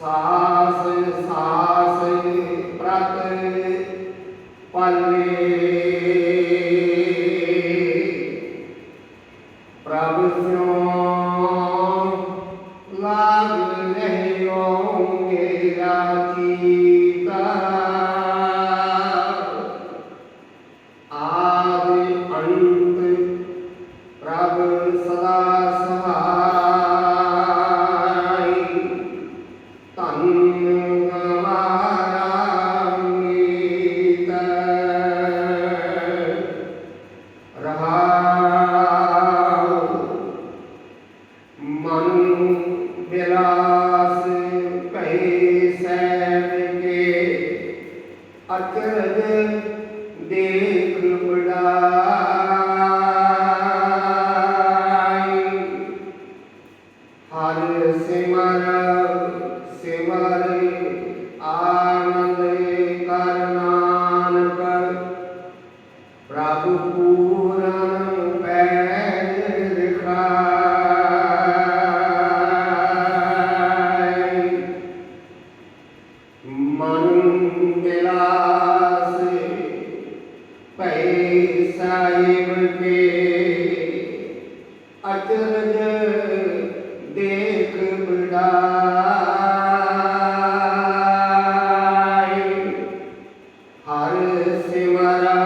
ਸਾਸ ਸਾਸ ਪ੍ਰਤ play आदि अन्त प्रभ सदा सहा ਸੈਨ ਕੇ ਅਚਰਜ ਦੇਖ ਬੜਾਈ ਹਰ ਸਿਮਰ ਸਿਮਰ ਆਨੰਦ ਕਰ ਨਾਨਕ ਪ੍ਰਭ ਮਨ ਬਿਲਾਸ ਭੈ ਸਾਹਿਬ ਕੇ ਅਚਰਜ ਦੇਖ ਬੜਾਈ ਹਰ ਸਿਮਰ